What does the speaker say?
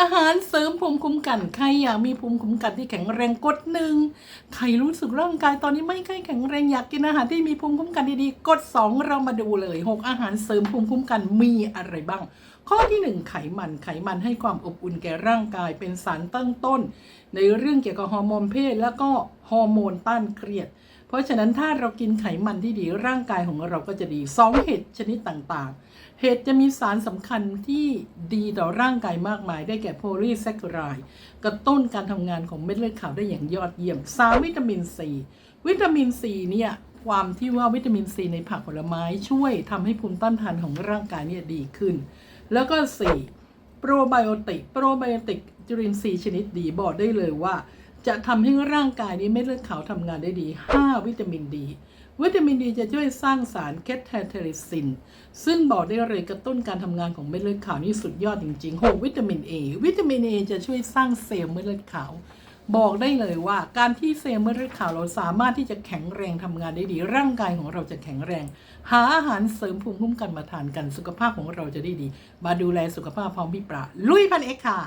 อาหารเสริมภูมิคุ้มกัน ใครอยากมีภูมิคุ้มกันที่แข็งแรงกดหนึ่งใครรู้สึกร่างกายตอนนี้ไม่ค่อยแข็งแรงอยากกินอาหารที่มีภูมิคุ้มกันดีๆ กด 2 เรามาดูเลย 6 อาหารเสริมภูมิคุ้มกันมีอะไรบ้าง ข้อที่ 1 ไขมัน ไขมันให้ความอบอุ่นแก่ร่างกายเป็นสารตั้งต้น ในเรื่องเกี่ยวกับฮอร์โมนเพศ แล้วก็ฮอร์โมนต้านเครียด เพราะฉะนั้นถ้าเรากินไขมันที่ดีร่างกายของเราก็จะดีสองเห็ดชนิดต่างๆ เห็ดจะมีสารสำคัญที่ดีต่อร่างกายมากมาย ได้แก่โพลีแซคคารายกระตุ้นการทำงานของเม็ดเลือดขาวได้อย่างยอดเยี่ยม3วิตามินซีวิตามินซีเนี่ยความที่ว่าวิตามินซีในผักผลไม้ช่วยทำให้ภูมิต้านทานของร่างกายเนี่ยดีขึ้น แล้วก็ 4 โปรไบโอติก โปรไบโอติกจุลินทรีย์ชนิดดีบอกได้เลยว่า จะทำให้ร่างกายนี้เม็ดเลือดขาวทำงานได้ดี 5 วิตามินดี วิตามินดีจะช่วยสร้างสารเคทเทอริซิน ซึ่งบอกได้เลยกระตุ้นการทำงานของเม็ดเลือดขาวนี่สุดยอดจริงๆ 6 วิตามิน A วิตามิน A จะช่วยสร้างเซลล์เม็ดเลือดขาว บอกได้เลยว่าการที่เซลล์เม็ดเลือดขาวเราสามารถที่จะแข็งแรงทำงานได้ดี ร่างกายของเราจะแข็งแรง หาอาหารเสริมภูมิคุ้มกันมาทานกันสุขภาพของเราจะได้ดี มาดูแลสุขภาพพร้อมพี่ปราลุยพันเอกค่ะ